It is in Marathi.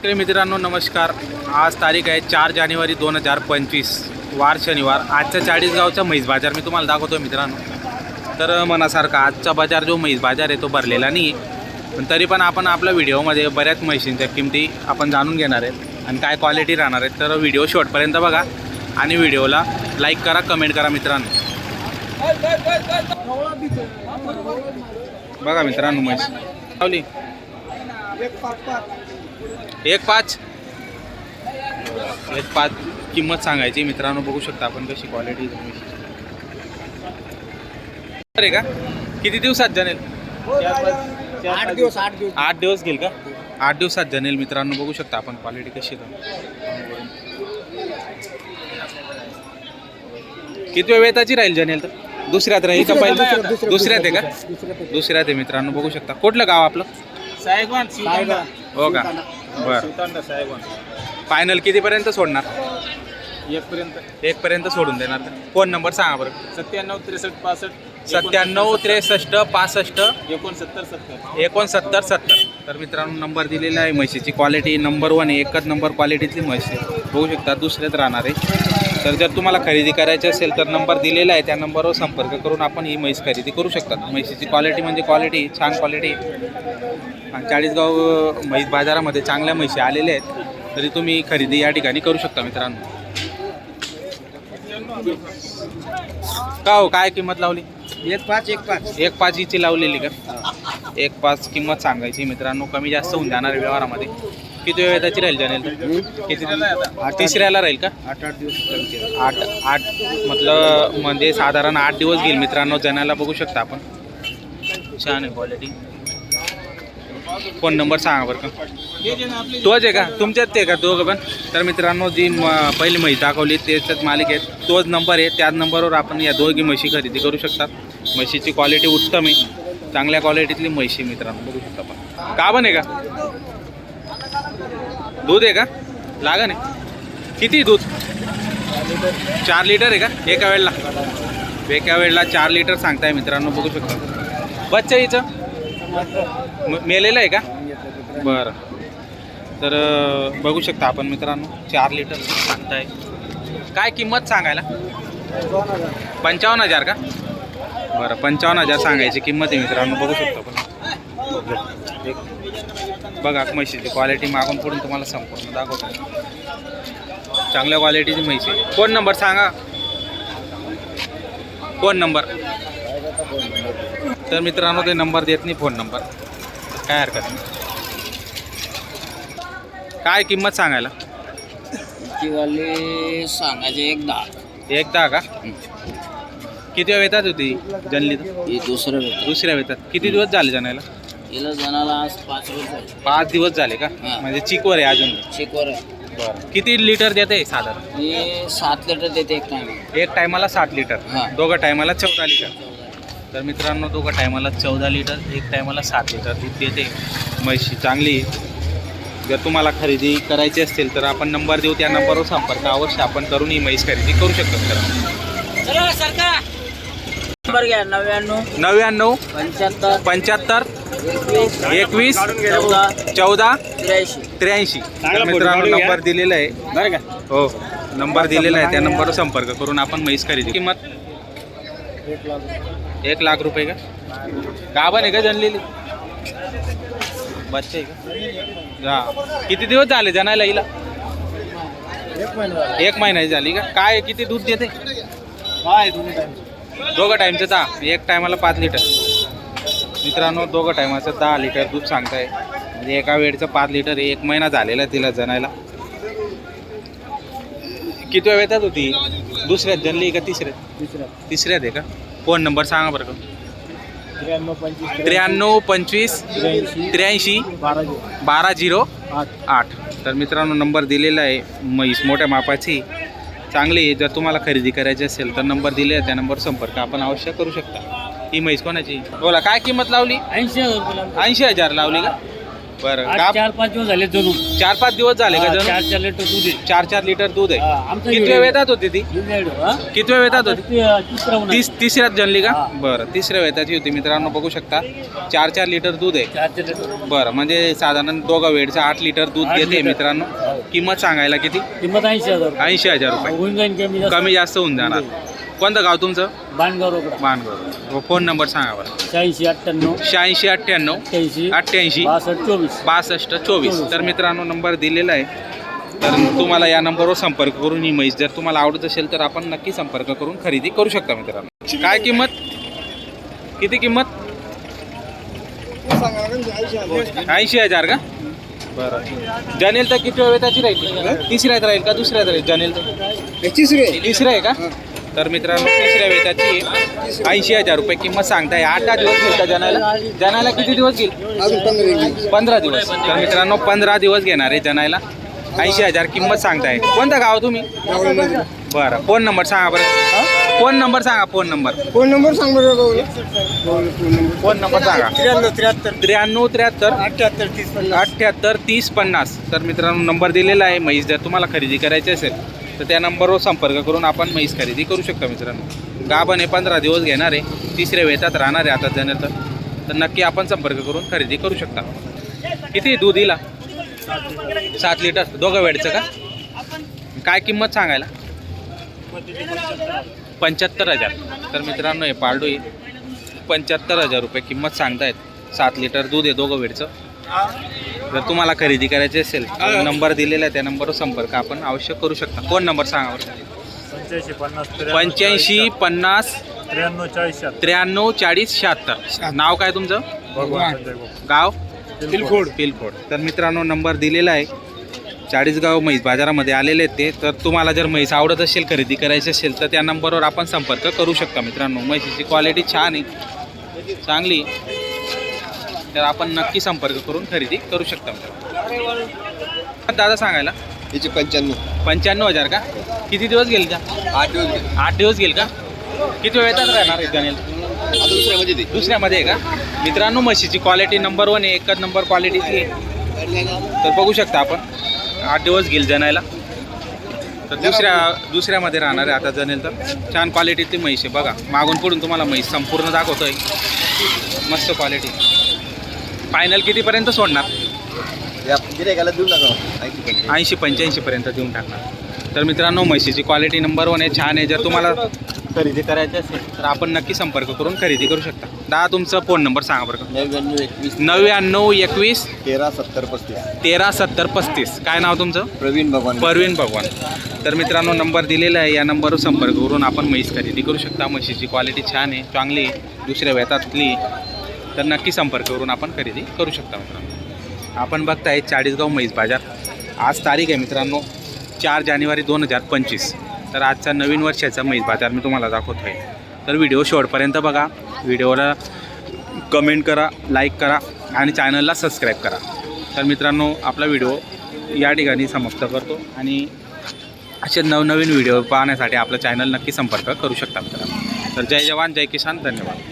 शेतकरी मित्रांनो नमस्कार. आज तारीख आहे चार जानेवारी दोन हजार पंचवीस. वार शनिवार. आजच्या चाळीसगावचा म्हैस बाजार मी तुम्हाला दाखवतो मित्रांनो. तर मनासारखा आजचा बाजार जो म्हैस बाजार आहे तो भरलेला नाही आहे पण तरी पण आपण आपल्या व्हिडिओमध्ये बऱ्याच म्हशींच्या किमती आपण जाणून घेणार आहेत आणि काय क्वालिटी राहणार आहेत. तर व्हिडिओ शेवटपर्यंत बघा आणि व्हिडिओला लाईक करा कमेंट करा मित्रांनो. बघा मित्रांनो म्हैस. लावली. एक पाच. एक पाच किंमत सांगायची मित्रांनो बघू शकता आपण कशी क्वालिटी आहे का? किती दिवसात जनेल? आठ दिवस आठ दिवस. आठ दिवस घेईल का? आठ दिवसात जनेल मित्रांनो बघू शकता आपण क्वालिटी कशी आहे. किती वेळ वेताची राहील जनेल तर? दुसऱ्यात राहील का पहिलं? दुसऱ्यात आहे का? दुसऱ्यात आहे मित्रांनो बघू शकता. कुठलं गाव आपलं? साहेबान हो का? बरं. फायनल कितीपर्यंत सोडणार? एक पर्यंत एक पर्यंत सोडून देणार? फोन नंबर सांगा बरं. सत्त्याण्णव त्रेसष्ट पासष्ट सत्त्याण्णव त्रेसष्ट पासष्ट. एकोणसत्तर सत्तर. एकोणसत्तर सत्तर. तर मित्रांनो नंबर दिलेला आहे म्हशीची. क्वालिटी नंबर वन आहे. एकच नंबर क्वालिटीतली म्हैस आहे. बघू शकता दुसऱ्यात राहणार आहे. तर जर तुम्हाला खरेदी करायची असेल तर नंबर दिलेला आहे. त्या नंबरवर संपर्क करून आपण ही म्हैस खरेदी करू शकतात. म्हशीची क्वालिटी म्हणजे क्वालिटी छान क्वालिटी चाळीसगाव म्हैस बाजारामध्ये चांगल्या म्हशी आलेल्या आहेत तरी तुम्ही खरेदी या ठिकाणी करू शकता मित्रांनो. का हो काय किंमत लावली? एक पाच एक पाच. एक पाच हिची लावलेली का? एक पाच किंमत सांगायची मित्रांनो कमी जास्त होऊन जाणार व्यवहारामध्ये. किती वेळ त्याची राहील जाणेल? किती? तिसऱ्याला राहील का? आठ आठ दिवस आठ आठ मतलब म्हणजे साधारण आठ दिवस घेईल मित्रांनो जनाला बघू शकता आपण. छान आहे क्वालिटी फोन नंबर सांगा बरं का. तोच आहे का? तुमच्यात ते का दोघं पण? तर मित्रांनो जी म पहिली म्हैस दाखवली त्याच्यात मालिक आहेत तोच नंबर आहे. त्याच नंबरवर आपण या दोघी म्हशी खरेदी करू शकतात म्हशीची क्वालिटी उत्तम आहे. चांगल्या क्वालिटीतली म्हशी मित्रांनो. बघू शकता आपण. का पण आहे का? दूध आहे का? लागा नाही किती दूध? चार लिटर आहे का? एका वेळेला. एका वेळेला चार लिटर सांगताय मित्रांनो. बघू शकता. बच्चा हिचं म- मेलेलं आहे का? बरं. तर अं, बघू शकता आपण मित्रांनो चार लिटर सांगताय काय किंमत सांगायला? पंचावन्न हजार का? बरं पंचावन्न हजार सांगायची किंमत आहे मित्रांनो बघू शकतो आपण. एक- बघा म्हशीची क्वालिटी मागून पुढून तुम्हाला संपूर्ण दाखवतो. चांगल्या क्वालिटीची म्हशी. आहे. फोन नंबर सांगा? फोन नंबर तर मित्रांनो ते नंबर देत नाही फोन नंबर. काय हरकत नाही. काय किंमत सांगायला? वाले सांगायचे एक दहा. एक दहा का? किती वेळ येतात होती जनली हे दुसरं भेटत दुसऱ्या वेतात. किती दिवस झाले जनायला? हिला जणाला आज पाच रोज झाले. पाच दिवस झाले का. म्हणजे चिकवर आहे अजून. चेकवर आहे. बरं. किती लिटर देते साधारण? सात लिटर देते एक टाइम एक टायमाला सात लिटर. हा. दोघं टायमाला चौदा लिटर. तर मित्रांनो दोघं टायमाला चौदा लिटर एक टायमाला सात लिटर दूध देते. म्हशी चांगली. आहे. जर तुम्हाला खरेदी करायची असेल तर आपण नंबर देऊ त्या नंबरवर संपर्क अवश्य आपण करून ही म्हैस खरेदी करू शकतो मित्रांनो. नंबर घ्या नव्याण्णव नव्याण्णव पंच्याहत्तर पंच्याहत्तर एकवीस चौदा त्र्याऐंशी. त्र्याऐंशी. तर मित्रांनो नंबर दिलेला आहे. बरं का? हो नंबर दिलेला आहे त्या नंबरवर संपर्क करून आपण म्हैस खरेदी किंमत? एक लाख रुपये का? गाभण आहे का जनलेली? बच्चे आहे का? हा. किती दिवस झाले जनायला हिला? एक महिना झाली का? काय किती दूध देते? काय दोघं टाईमचं दहा एक टायमाला पाच लिटर मित्रांनो दोघं टायमाचं दहा लिटर दूध सांगताय. म्हणजे एका वेळचं पाच लिटर एक महिना झालेला आहे तिला जनायला. किती वेळ येतात होती? दुसऱ्यात जनली का तिसऱ्यात? तिसरा तिसऱ्यात आहे का? फोन नंबर सांगा बरं का. त्र्याण्णव पंचवीस त्र्याण्णव पंचवीस त्र्याऐंशी त्र्याऐंशी बारा बारा झिरो आठ. आठ. तर मित्रांनो नंबर दिलेला आहे म्हैस मोठ्या मापाची. चांगली आहे. जर तुम्हाला खरेदी करायची असेल तर नंबर दिले आहे. त्या नंबर संपर्क आपण अवश्य करू शकता. ही म्हैस कोणाची? बोला काय किंमत लावली? ऐंशी ऐंशी हजार लावली का? बरं. आज चार पाच दिवस झाले जणू. चार पाच दिवस झाले का हा, जणू? चार चार लिटर दूध आहे. चार चार लिटर दूध आहे. आमचं किती व्हिडिओ- वेळात होती ती? व्हिडिओ, हा? किती वेळात आता होती? ती, अं, तिसरा उन्हाळा. तीस तिसऱ्यात जनली का? हा. बरं तिसऱ्या वेताची होती मित्रांनो बघू शकता. चार चार लिटर दूध आहे. चार चार लिटर बरं म्हणजे साधारण दोघं वेळचं आठ लिटर दूध आठ घेते लिटर. मित्रांनो. हो. किंमत सांगायला किती? किंमत ऐंशी हजार रुपये. ऐंशी हजार रुपये. होऊन जाईल कमी जास्त. कमी जास्त होऊन जाणार. कोणतं गाव तुमचं? बाणगाव रोकडा. मानगाव फोन नंबर सांगा बरं. शहाऐंशी अठ्ठ्याण्णव शहाऐंशी अठ्ठ्याण्णव अठ्ठ्याऐंशी अठ्ठ्याऐंशी बासष्ट चोवीस. बासष्ट चोवीस. तर मित्रांनो नंबर दिलेला आहे. तर तुम्हाला या नंबरवर संपर्क करून ही म्हैस जर तुम्हाला आवडत असेल तर आपण नक्की संपर्क करून खरेदी करू शकता मित्रांनो. काय किंमत? किती किंमत? ऐंशी हजार का? बरं जनेल तर किती वेळ त्याची राहील? तिसऱ्यात राहील का दुसऱ्यात राहील? जनेल तर? तिसरं आहे. का? तर मित्रांनो तिसऱ्या वेताची ऐंशी हजार रुपये किंमत सांगताय. आठ दहा दिवस का जनायला? जनायला किती दिवस घेईल? पंधरा दिवस तर मित्रांनो पंधरा दिवस घेणार आहे जनायला. ऐंशी हजार किंमत सांगताय. कोणतं गाव तुम्ही? बरं फोन नंबर सांगा बरं. फोन नंबर सांगा फोन नंबर. फोन नंबर सांग बरं भाऊ फोन नंबर सांगा. त्र्याण्णव त्र्याहत्तर. त्र्याण्णव त्र्याहत्तर. अठ्ठ्याहत्तर तीस पन्नास. अठ्ठ्याहत्तर तीस पन्नास. तर मित्रांनो नंबर दिलेला आहे म्हैस. जर तुम्हाला खरेदी करायची असेल तर त्या नंबरवर संपर्क करून आपण म्हैस खरेदी करू शकता मित्रांनो. गाभण हे पंधरा दिवस घेणार आहे तिसऱ्या वेतात राहणार आहे आता जण तर. तर नक्की आपण संपर्क करून खरेदी करू शकता. किती दूध दिला सात लिटर दोघं वेळचं का? काय किंमत सांगायला? पंच्याहत्तर हजार. तर मित्रांनो हे पारडू आहे पंच्याहत्तर हजार रुपये किंमत सांगतायत. सात लिटर दूध आहे दोघं वेळचं. जर तुम्हाला खरेदी करायची असेल तर नंबर दिलेला आहे त्या नंबरवर संपर्क आपण अवश्य करू शकता. फोन नंबर सांगा पंच्याऐंशी पन्नास पंच्याऐंशी पन्नास त्र्याण्णव चाळीस त्र्याण्णव चाळीस शहात्तर. नाव काय तुमचं? गाव? पिलखोड. पिलखोड. तर मित्रांनो नंबर दिलेला आहे. चाळीसगाव म्हैस बाजारामध्ये आलेले आहेत ते. तर तुम्हाला जर म्हैस आवडत असेल खरेदी करायची असेल तर त्या नंबरवर आपण संपर्क करू शकता मित्रांनो. म्हैसीची क्वालिटी छान आहे. चांगली. तर आपण नक्की संपर्क करून खरेदी करू शकता दादा सांगायला. याचे पंच्याण्णव. पंच्याण्णव हजार का? किती दिवस गेले त्या? आठ दिवस आठ दिवस गेल का? किती वेळात राहणार आहे गणेल आता दुसऱ्या ते दुसऱ्यामध्ये आहे का? मित्रांनो म्हशीची क्वालिटी नंबर वन आहे एकच नंबर क्वालिटीची आहे. तर बघू शकता आपण. आठ दिवस घेईल जनायला. तर दुसऱ्या दुसऱ्यामध्ये राहणार आहे आता जनेल तर. छान क्वालिटीतली म्हैस आहे बघा. मागून पुढून तुम्हाला म्हैस संपूर्ण दाखवतोय. मस्त क्वालिटी फायनल कितीपर्यंत सोडणार? गिरायकाला ऐंशी पंच्याऐंशी. ऐंशी पंच्याऐंशीपर्यंत देऊन टाकणार. तर मित्रांनो म्हशीची क्वालिटी नंबर वन आहे छान आहे. जर तुम्हाला खरेदी करायची असेल तर आपण नक्की संपर्क करून खरेदी करू शकता. दहा तुमचा फोन नंबर सांगा बरं का. नव्याण्णव एकवीस. नव्याण्णव एकवीस. तेरा सत्तर पस्तीस. तेरा सत्तर पस्तीस. काय नाव तुमचं? प्रवीण भगवान. परवीन भगवान. तर मित्रांनो नंबर दिलेला आहे. या नंबरवर संपर्क करून आपण म्हैस खरेदी करू शकता. म्हशीची क्वालिटी छान आहे चांगली आहे. दुसऱ्या वेतातली तर नक्की संपर्क करून आपण खरेदी करू शकता मित्रांनो. आपण बघताय चाळीसगाव म्हैस बाजार. आज तारीख आहे मित्रांनो चार जानेवारी दोन हजार पंचवीस. तर आजचा नवीन वर्षाचा म्हैस बाजार मी तुम्हाला दाखवतो आहे तर व्हिडिओ शेवटपर्यंत बघा. व्हिडिओला कमेंट करा लाईक करा आणि चॅनलला सबस्क्राईब करा. तर मित्रांनो आपला व्हिडिओ या ठिकाणी समाप्त करतो आणि असे नवनवीन व्हिडिओ पाहण्यासाठी आपलं चॅनल नक्की संपर्क करू शकता मित्रांनो. तर जय जवान जय किसान. धन्यवाद.